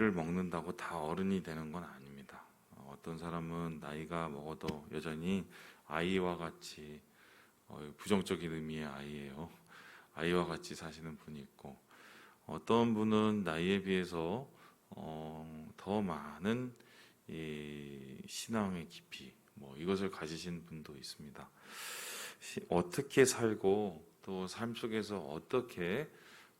나이를 먹는다고 다 어른이 되는 건 아닙니다. 어, 어떤 사람은 나이가 먹어도 여전히 아이와 같이 어, 부정적인 의미의 아이예요. 아이와 같이 사시는 분이 있고 어떤 분은 나이에 비해서 어, 더 많은 이 신앙의 깊이 뭐 이것을 가지신 분도 있습니다. 시- 어떻게 살고 또 삶 속에서 어떻게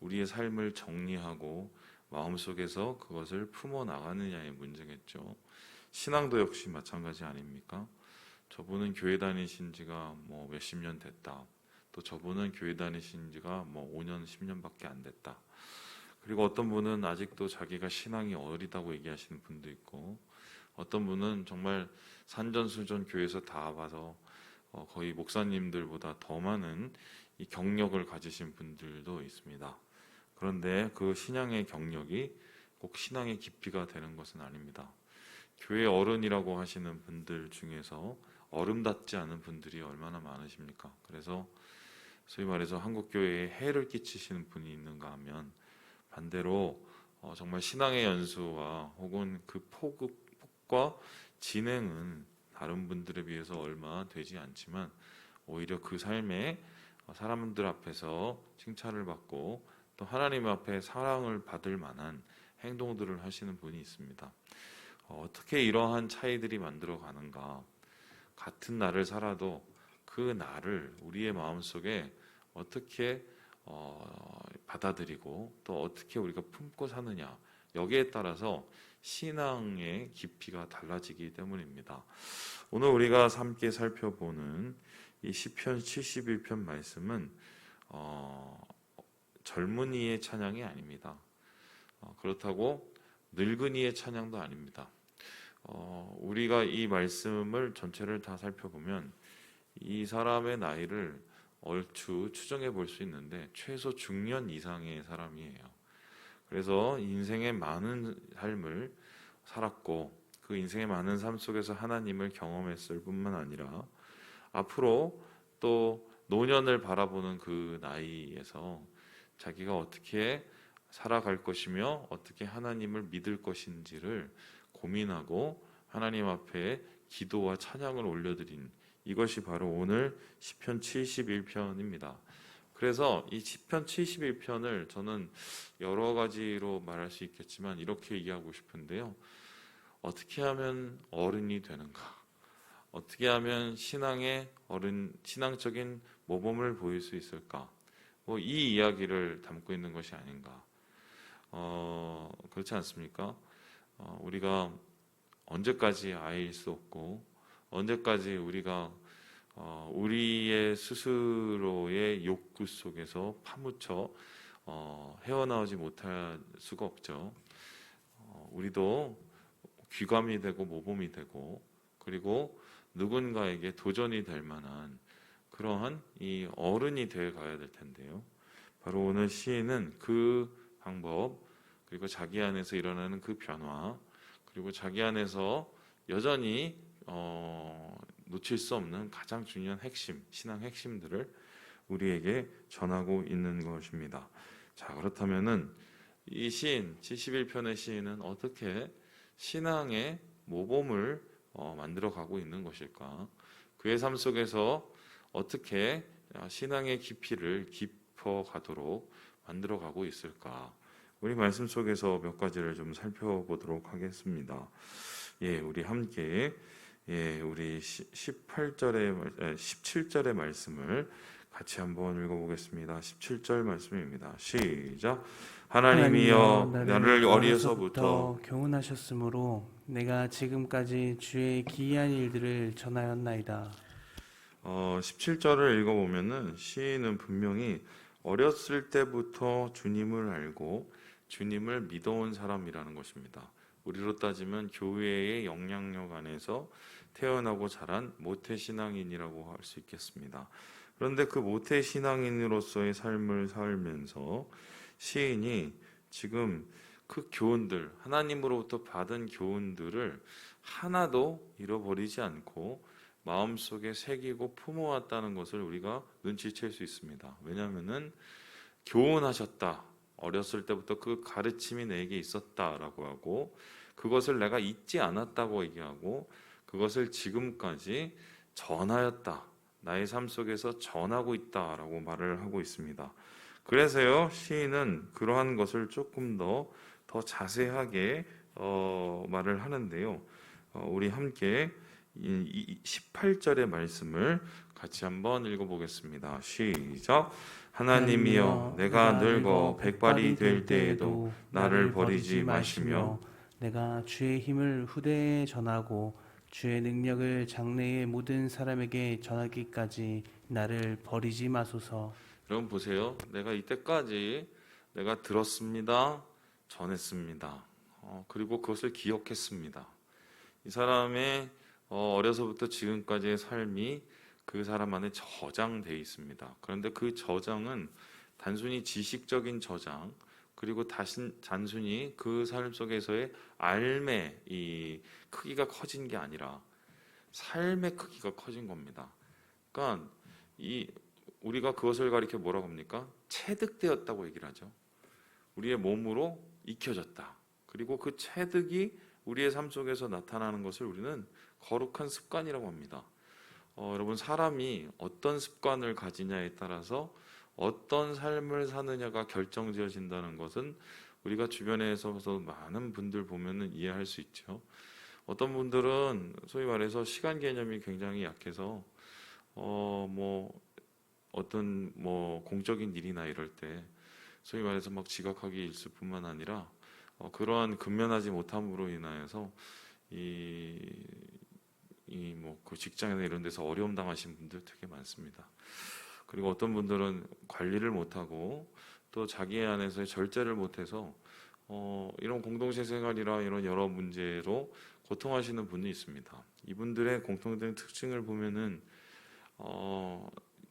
우리의 삶을 정리하고 마음속에서 그것을 품어 나가느냐의 문제겠죠. 신앙도 역시 마찬가지 아닙니까? 저분은 교회 다니신 지가 뭐 몇십 년 됐다. 또 저분은 교회 다니신 지가 뭐 5년, 10년밖에 안 됐다. 그리고 어떤 분은 아직도 자기가 신앙이 어리다고 얘기하시는 분도 있고 어떤 분은 정말 산전수전 교회에서 다 봐서 어, 거의 목사님들보다 더 많은 이 경력을 가지신 분들도 있습니다. 그런데 그 신앙의 경력이 꼭 신앙의 깊이가 되는 것은 아닙니다. 교회 어른이라고 하시는 분들 중에서 어른답지 않은 분들이 얼마나 많으십니까? 그래서 소위 말해서 한국 교회에 해를 끼치시는 분이 있는가 하면 반대로 어, 정말 신앙의 연수와 혹은 그 폭, 폭과 진행은 다른 분들에 비해서 얼마 되지 않지만 오히려 그 삶에 어, 사람들 앞에서 칭찬을 받고 또 하나님 앞에 사랑을 받을 만한 행동들을 하시는 분이 있습니다. 어, 어떻게 이러한 차이들이 만들어 가는가? 같은 날을 살아도 그 날을 우리의 마음 속에 어떻게 어, 받아들이고 또 어떻게 우리가 품고 사느냐 여기에 따라서 신앙의 깊이가 달라지기 때문입니다. 오늘 우리가 함께 살펴보는 이 시편 71편 말씀은 어, 젊은이의 찬양이 아닙니다. 어, 그렇다고 늙은이의 찬양도 아닙니다. 어, 우리가 이 말씀을 전체를 다 살펴보면 이 사람의 나이를 얼추 추정해 볼 수 있는데 최소 중년 이상의 사람이에요. 그래서 인생의 많은 삶을 살았고 그 인생의 많은 삶 속에서 하나님을 경험했을 뿐만 아니라 앞으로 또 노년을 바라보는 그 나이에서 자기가 어떻게 살아갈 것이며 어떻게 하나님을 믿을 것인지를 고민하고 하나님 앞에 기도와 찬양을 올려드린 이것이 바로 오늘 시편 71편입니다. 그래서 이 시편 71편을 저는 여러 가지로 말할 수 있겠지만 이렇게 얘기하고 싶은데요. 어떻게 하면 어른이 되는가? 어떻게 하면 신앙의 어른 신앙적인 모범을 보일 수 있을까? 뭐 이 이야기를 담고 있는 것이 아닌가? 어, 그렇지 않습니까? 어, 우리가 언제까지 아이일 수 없고 언제까지 우리가 어, 우리의 스스로의 욕구 속에서 파묻혀 어, 헤어나오지 못할 수가 없죠. 어, 우리도 귀감이 되고 모범이 되고 그리고 누군가에게 도전이 될 만한 그러한 이 어른이 되어 가야 될 텐데요. 바로 오늘 시인은 그 방법 그리고 자기 안에서 일어나는 그 변화 그리고 자기 안에서 여전히 어, 놓칠 수 없는 가장 중요한 핵심 신앙 핵심들을 우리에게 전하고 있는 것입니다. 자 그렇다면은 이 시인 71편의 시인은 어떻게 신앙의 모범을 어, 만들어 가고 있는 것일까? 그의 삶 속에서 어떻게 신앙의 깊이를 깊어 가도록 만들어 가고 있을까? 우리 말씀 속에서 몇 가지를 좀 살펴보도록 하겠습니다. 예, 우리 함께 예, 우리 18절의 17절의 말씀을 같이 한번 읽어보겠습니다. 17절 말씀입니다. 시작. 하나님이여 나를 어리에서부터 교훈하셨으므로 내가 지금까지 주의 기이한 일들을 전하였나이다. 어, 17절을 읽어보면은 시인은 분명히 어렸을 때부터 주님을 알고 주님을 믿어온 사람이라는 것입니다. 우리로 따지면 교회의 영향력 안에서 태어나고 자란 모태 신앙인이라고 할 수 있겠습니다. 그런데 그 모태 신앙인으로서의 삶을 살면서 시인이 지금 그 교훈들, 하나님으로부터 받은 교훈들을 하나도 잃어버리지 않고 마음속에 새기고 품어왔다는 것을 우리가 눈치챌 수 있습니다. 왜냐하면은 교훈하셨다. 어렸을 때부터 그 가르침이 내게 있었다라고 하고 그것을 내가 잊지 않았다고 얘기하고 그것을 지금까지 전하였다. 나의 삶 속에서 전하고 있다라고 말을 하고 있습니다. 그래서요 시인은 그러한 것을 조금 더더 자세하게 어, 말을 하는데요. 어, 우리 함께 18절의 말씀을 같이 한번 읽어보겠습니다. 시작. 하나님이여 내가 늙어 백발이 될 때에도 나를 버리지 마시며 내가 주의 힘을 후대에 전하고 주의 능력을 장래의 모든 사람에게 전하기까지 나를 버리지 마소서. 여러분 보세요. 내가 이때까지 내가 들었습니다. 전했습니다. 어, 그리고 그것을 기억했습니다. 이 사람의 어, 어려서부터 지금까지의 삶이 그 사람 안에 저장돼 있습니다. 그런데 그 저장은 단순히 지식적인 저장 그리고 다신 단순히 그 삶 속에서의 알매 이 크기가 커진 게 아니라 삶의 크기가 커진 겁니다. 그러니까 이 우리가 그것을 가리켜 뭐라고 합니까? 체득되었다고 얘기를 하죠. 우리의 몸으로 익혀졌다. 그리고 그 체득이 우리의 삶 속에서 나타나는 것을 우리는 거룩한 습관이라고 합니다. 어, 여러분 사람이 어떤 습관을 가지냐에 따라서 어떤 삶을 사느냐가 결정지어진다는 것은 우리가 주변에서도 많은 분들 보면은 이해할 수 있죠. 어떤 분들은 소위 말해서 시간 개념이 굉장히 약해서 어 뭐 어떤 뭐 공적인 일이나 이럴 때 소위 말해서 막 지각하기 일수 뿐만 아니라 어, 그러한 근면하지 못함으로 인하여서 이 이 뭐 그 직장이나 이런 데서 어려움 당하신 분들 되게 많습니다. 그리고 어떤 분들은 관리를 못하고 또 자기 안에서의 절제를 못해서 어, 이런 공동체 생활이라 이런 여러 문제로 고통하시는 분이 있습니다. 이분들의 공통된 특징을 보면은 어,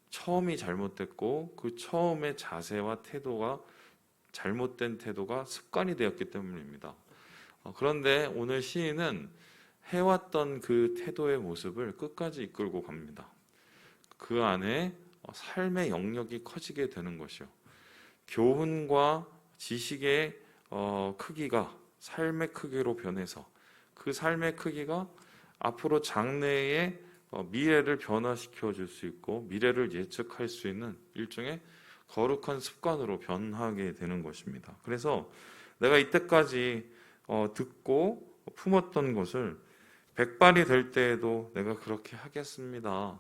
처음이 잘못됐고 그 처음의 자세와 태도가 잘못된 태도가 습관이 되었기 때문입니다. 어, 그런데 오늘 시인은 해왔던 그 태도의 모습을 끝까지 이끌고 갑니다. 그 안에 어, 삶의 영역이 커지게 되는 것이요. 교훈과 지식의 어, 크기가 삶의 크기로 변해서 그 삶의 크기가 앞으로 장래의 어, 미래를 변화시켜 줄 수 있고 미래를 예측할 수 있는 일종의 거룩한 습관으로 변하게 되는 것입니다. 그래서 내가 이때까지 어, 듣고 품었던 것을 백발이 될 때에도 내가 그렇게 하겠습니다.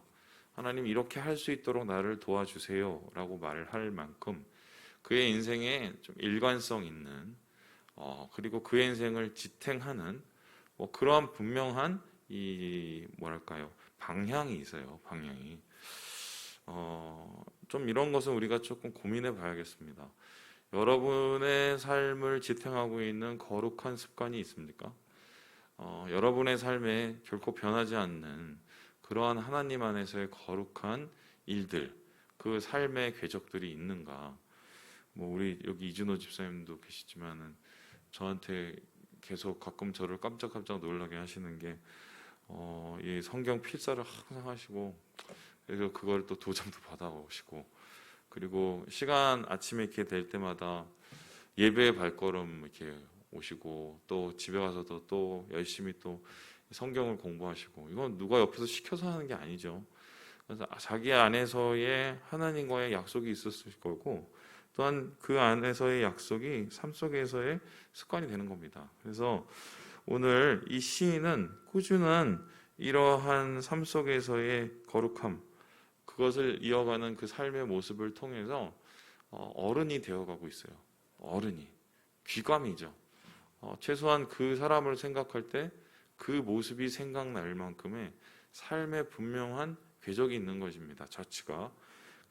하나님 이렇게 할 수 있도록 나를 도와주세요 라고 말을 할 만큼 그의 인생에 좀 일관성 있는 어, 그리고 그의 인생을 지탱하는 뭐 그러한 분명한 이 뭐랄까요 방향이 있어요 방향이 어, 좀 이런 것은 우리가 조금 고민해 봐야겠습니다. 여러분의 삶을 지탱하고 있는 거룩한 습관이 있습니까? 어, 여러분의 삶에 결코 변하지 않는 그러한 하나님 안에서의 거룩한 일들, 그 삶의 궤적들이 있는가? 뭐 우리 여기 이준호 집사님도 계시지만은 저한테 계속 가끔 저를 깜짝깜짝 놀라게 하시는 게 어, 이 성경 필사를 항상 하시고 그래서 그걸 또 도장도 받아오시고 그리고 시간 아침에 이렇게 될 때마다 예배의 발걸음 이렇게 오시고 또 집에 가서도 또 열심히 또 성경을 공부하시고 이건 누가 옆에서 시켜서 하는 게 아니죠. 그래서 자기 안에서의 하나님과의 약속이 있었을 거고 또한 그 안에서의 약속이 삶 속에서의 습관이 되는 겁니다. 그래서 오늘 이 시인은 꾸준한 이러한 삶 속에서의 거룩함 그것을 이어가는 그 삶의 모습을 통해서 어, 어른이 되어가고 있어요. 어른이 귀감이죠. 어, 최소한 그 사람을 생각할 때 그 모습이 생각날 만큼의 삶에 분명한 궤적이 있는 것입니다. 자치가.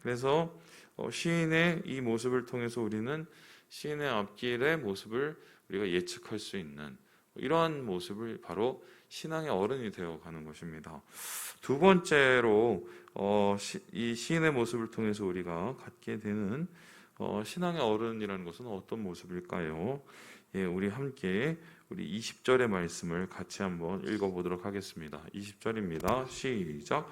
그래서 어, 시인의 이 모습을 통해서 우리는 시인의 앞길의 모습을 우리가 예측할 수 있는 이러한 모습을 바로 신앙의 어른이 되어 가는 것입니다. 두 번째로 어, 시, 이 시인의 모습을 통해서 우리가 갖게 되는 어, 신앙의 어른이라는 것은 어떤 모습일까요? 예, 우리 함께 우리 20절의 말씀을 같이 한번 읽어보도록 하겠습니다. 20절입니다. 시작.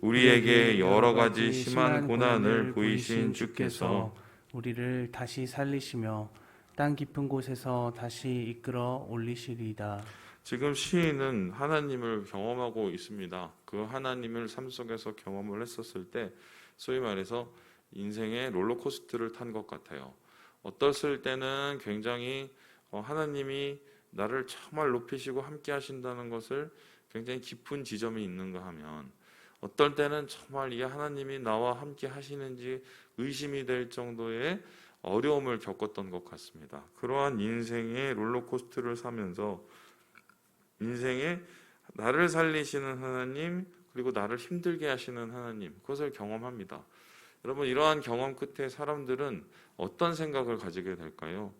우리에게 여러 가지 심한 고난을 보이신 주께서 우리를 다시 살리시며 땅 깊은 곳에서 다시 이끌어 올리시리이다. 지금 시인은 하나님을 경험하고 있습니다. 그 하나님을 삶 속에서 경험을 했었을 때 소위 말해서 인생의 롤러코스터를 탄 것 같아요. 어떨 때는 굉장히 어, 하나님이 나를 정말 높이시고 함께 하신다는 것을 굉장히 깊은 지점이 있는가 하면 어떨 때는 정말 이 하나님이 나와 함께 하시는지 의심이 될 정도의 어려움을 겪었던 것 같습니다. 그러한 인생의 롤러코스터를 사면서 인생에 나를 살리시는 하나님 그리고 나를 힘들게 하시는 하나님 그것을 경험합니다. 여러분 이러한 경험 끝에 사람들은 어떤 생각을 가지게 될까요?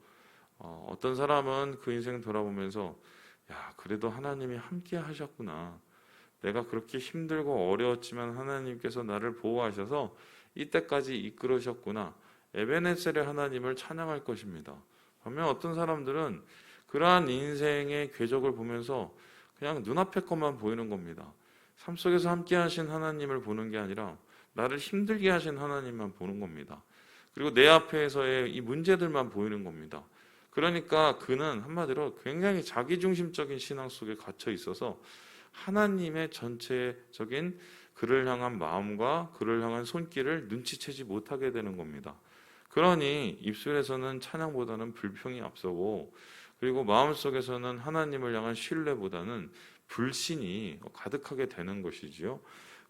어, 어떤 사람은 그 인생 돌아보면서 야 그래도 하나님이 함께 하셨구나. 내가 그렇게 힘들고 어려웠지만 하나님께서 나를 보호하셔서 이때까지 이끌으셨구나. 에베네셀의 하나님을 찬양할 것입니다. 반면 어떤 사람들은 그러한 인생의 궤적을 보면서 그냥 눈앞의 것만 보이는 겁니다. 삶 속에서 함께 하신 하나님을 보는 게 아니라 나를 힘들게 하신 하나님만 보는 겁니다. 그리고 내 앞에서의 이 문제들만 보이는 겁니다. 그러니까 그는 한마디로 굉장히 자기중심적인 신앙 속에 갇혀 있어서 하나님의 전체적인 그를 향한 마음과 그를 향한 손길을 눈치채지 못하게 되는 겁니다. 그러니 입술에서는 찬양보다는 불평이 앞서고 그리고 마음속에서는 하나님을 향한 신뢰보다는 불신이 가득하게 되는 것이지요.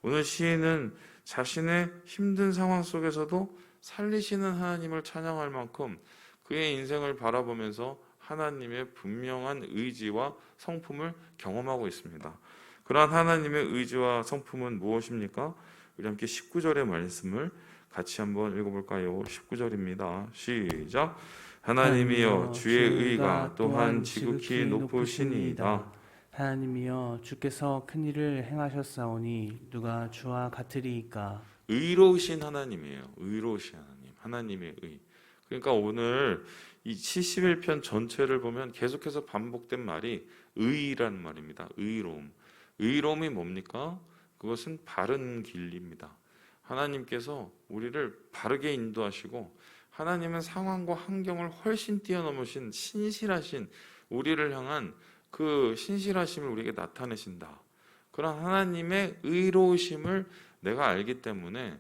오늘 시인은 자신의 힘든 상황 속에서도 살리시는 하나님을 찬양할 만큼 그의 인생을 바라보면서 하나님의 분명한 의지와 성품을 경험하고 있습니다. 그러한 하나님의 의지와 성품은 무엇입니까? 우리 함께 19절의 말씀을 같이 한번 읽어볼까요? 19절입니다. 시작. 하나님이여 주의 의가 또한 지극히 높으시니이다. 하나님이여 주께서 큰 일을 행하셨사오니 누가 주와 같으리이까 의로우신 하나님이에요. 의로우신 하나님. 하나님의 의. 그러니까 오늘 이 71편 전체를 보면 계속해서 반복된 말이 의라는 말입니다. 의로움. 의로움이 뭡니까? 그것은 바른 길입니다. 하나님께서 우리를 바르게 인도하시고 하나님은 상황과 환경을 훨씬 뛰어넘으신 신실하신 우리를 향한 그 신실하심을 우리에게 나타내신다. 그런 하나님의 의로우심을 내가 알기 때문에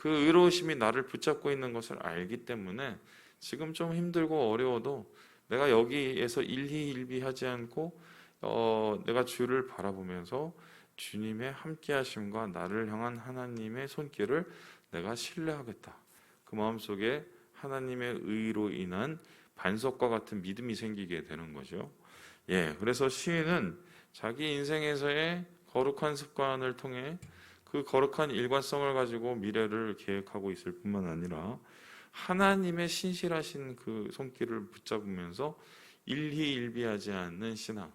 그 의로우심이 나를 붙잡고 있는 것을 알기 때문에 지금 좀 힘들고 어려워도 내가 여기에서 일희일비하지 않고 어, 내가 주를 바라보면서 주님의 함께하심과 나를 향한 하나님의 손길을 내가 신뢰하겠다. 그 마음 속에 하나님의 의로 인한 반석과 같은 믿음이 생기게 되는 거죠. 예, 그래서 시인은 자기 인생에서의 거룩한 습관을 통해 그 거룩한 일관성을 가지고 미래를 계획하고 있을 뿐만 아니라 하나님의 신실하신 그 손길을 붙잡으면서 일희일비하지 않는 신앙.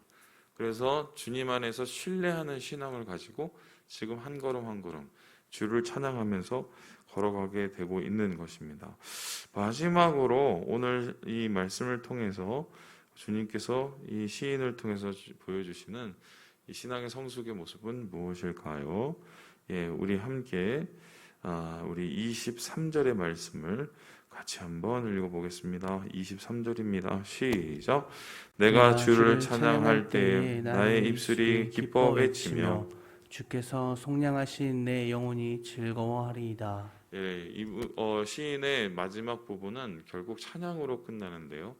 그래서 주님 안에서 신뢰하는 신앙을 가지고 지금 한 걸음 한 걸음 주를 찬양하면서 걸어가게 되고 있는 것입니다. 마지막으로 오늘 이 말씀을 통해서 주님께서 이 시인을 통해서 보여주시는 이 신앙의 성숙의 모습은 무엇일까요? 예, 우리 함께 아, 우리 23절의 말씀을 같이 한번 읽어보겠습니다. 23절입니다. 시작. 내가 주를 찬양할 때에 나의 입술이 기뻐 외치며 주께서 속량하신 내 영혼이 즐거워하리이다. 예, 이 어, 시인의 마지막 부분은 결국 찬양으로 끝나는데요.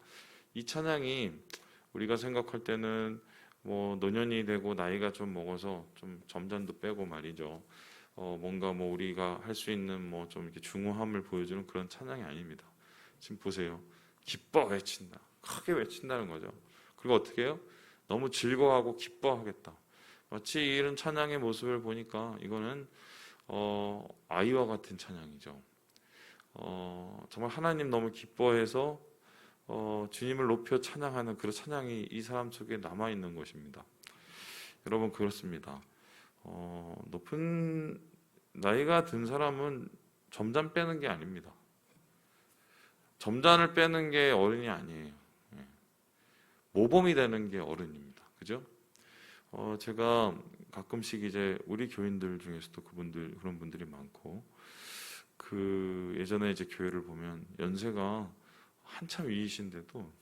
이 찬양이 우리가 생각할 때는 뭐 노년이 되고 나이가 좀 먹어서 좀 점잖도 빼고 말이죠. 어, 뭔가 뭐 우리가 할 수 있는 뭐 좀 이렇게 중후함을 보여주는 그런 찬양이 아닙니다. 지금 보세요. 기뻐 외친다. 크게 외친다는 거죠. 그리고 어떻게 해요? 너무 즐거워하고 기뻐하겠다. 마치 이런 찬양의 모습을 보니까 이거는 어, 아이와 같은 찬양이죠. 어, 정말 하나님 너무 기뻐해서 어, 주님을 높여 찬양하는 그런 찬양이 이 사람 속에 남아 있는 것입니다. 여러분 그렇습니다. 어, 높은 나이가 든 사람은 점잔 빼는 게 아닙니다. 점잔을 빼는 게 어른이 아니에요. 예. 모범이 되는 게 어른입니다. 그죠? 어, 제가 가끔씩 이제 우리 교인들 중에서도 그분들 그런 분들이 많고 그 예전에 이제 교회를 보면 연세가 한참 위이신데도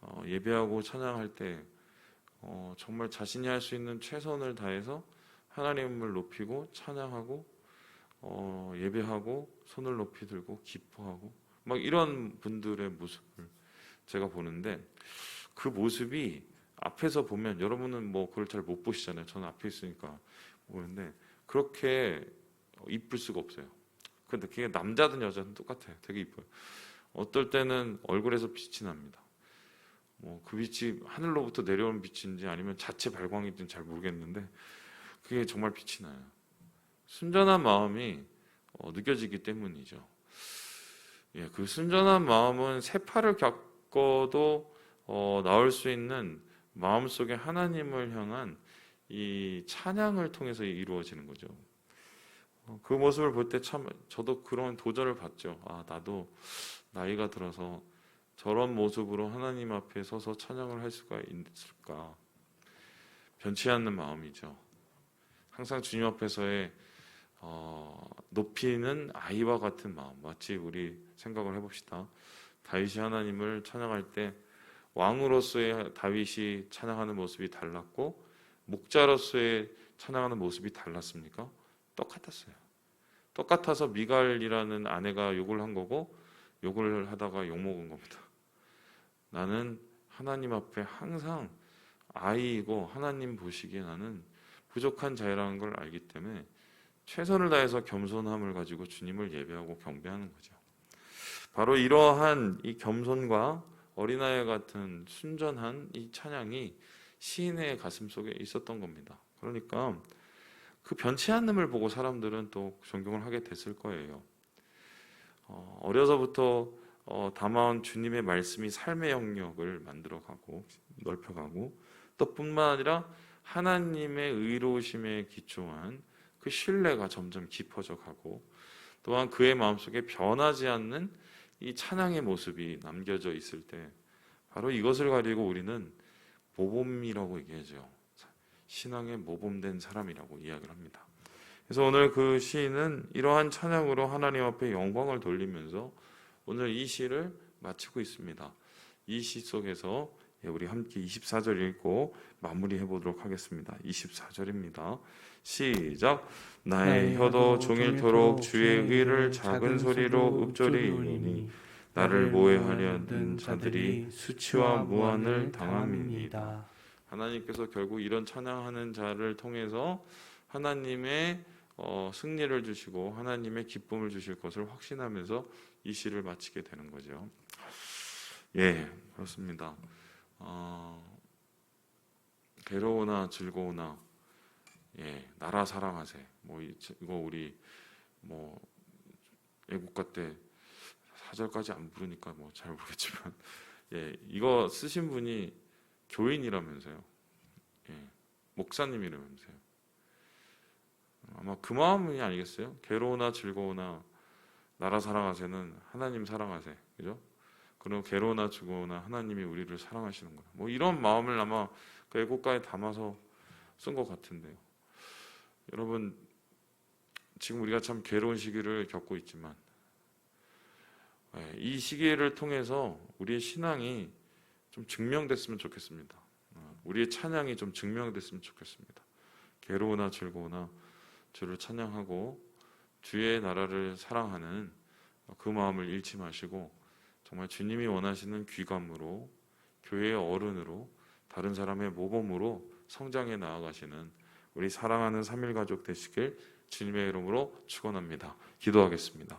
어, 예배하고 찬양할 때 어, 정말 자신이 할 수 있는 최선을 다해서 하나님을 높이고 찬양하고 어, 예배하고 손을 높이 들고 기뻐하고 막 이런 분들의 모습을 제가 보는데 그 모습이 앞에서 보면 여러분은 뭐 그걸 잘 못 보시잖아요. 저는 앞에 있으니까 보는데 그렇게 이쁠 수가 없어요. 근데 그게 남자든 여자든 똑같아요. 되게 이뻐요. 어떨 때는 얼굴에서 빛이 납니다. 뭐 그 빛이 하늘로부터 내려오는 빛인지 아니면 자체 발광인지는 잘 모르겠는데 그게 정말 빛이 나요. 순전한 마음이 어, 느껴지기 때문이죠. 예, 그 순전한 마음은 세파를 겪어도 어, 나올 수 있는 마음 속에 하나님을 향한 이 찬양을 통해서 이루어지는 거죠. 어, 그 모습을 볼 때 참 저도 그런 도전을 받죠. 아, 나도 나이가 들어서 저런 모습으로 하나님 앞에 서서 찬양을 할 수가 있을까? 변치 않는 마음이죠. 항상 주님 앞에서의 어, 높이는 아이와 같은 마음. 마치 우리 생각을 해봅시다. 다윗이 하나님을 찬양할 때 왕으로서의 다윗이 찬양하는 모습이 달랐고 목자로서의 찬양하는 모습이 달랐습니까? 똑같았어요. 똑같아서 미갈이라는 아내가 욕을 한 거고 욕을 하다가 욕 먹은 겁니다. 나는 하나님 앞에 항상 아이이고 하나님 보시기에 나는 부족한 자라는 걸 알기 때문에 최선을 다해서 겸손함을 가지고 주님을 예배하고 경배하는 거죠. 바로 이러한 이 겸손과 어린아이 같은 순전한 이 찬양이 시인의 가슴 속에 있었던 겁니다. 그러니까 그 변치 않음을 보고 사람들은 또 존경을 하게 됐을 거예요. 어, 어려서부터 어, 담아온 주님의 말씀이 삶의 영역을 만들어가고 넓혀가고 또 뿐만 아니라 하나님의 의로우심에 기초한 그 신뢰가 점점 깊어져 가고 또한 그의 마음속에 변하지 않는 이 찬양의 모습이 남겨져 있을 때 바로 이것을 가지고 우리는 모범이라고 얘기하죠. 신앙의 모범된 사람이라고 이야기를 합니다. 그래서 오늘 그 시인은 이러한 찬양으로 하나님 앞에 영광을 돌리면서 오늘 이 시를 마치고 있습니다. 이 시 속에서 예, 우리 함께 24절 읽고 마무리해 보도록 하겠습니다. 24절입니다. 시작. 나의 혀도 종일토록 주의 의를 작은 소리로 읊조리이니 나를 모해하려는 자들이 수치와 무한을 당함이니이다. 하나님께서 결국 이런 찬양하는 자를 통해서 하나님의 어, 승리를 주시고 하나님의 기쁨을 주실 것을 확신하면서 이 시를 마치게 되는 거죠. 예, 그렇습니다. 어, 괴로우나 즐거우나 예, 나라 사랑하세. 뭐 이- 이거 우리 뭐 애국가 때 사절까지 안 부르니까 뭐 잘 모르겠지만 예, 이거 쓰신 분이 교인이라면서요. 예, 목사님이라면서요. 아마 그 마음이 아니겠어요? 괴로우나 즐거우나 나라 사랑하세는 하나님 사랑하세. 그죠? 그리고 괴로우나 즐거우나 하나님이 우리를 사랑하시는 거다. 뭐 이런 마음을 아마 그 애국가에 담아서 쓴 것 같은데요. 여러분 지금 우리가 참 괴로운 시기를 겪고 있지만 예, 이 시기를 통해서 우리의 신앙이 좀 증명됐으면 좋겠습니다. 어, 우리의 찬양이 좀 증명됐으면 좋겠습니다. 괴로우나 즐거우나 주를 찬양하고 주의 나라를 사랑하는 그 마음을 잃지 마시고 정말 주님이 원하시는 귀감으로 교회의 어른으로 다른 사람의 모범으로 성장해 나아가시는 우리 사랑하는 삼일 가족 되시길 주님의 이름으로 축원합니다. 기도하겠습니다.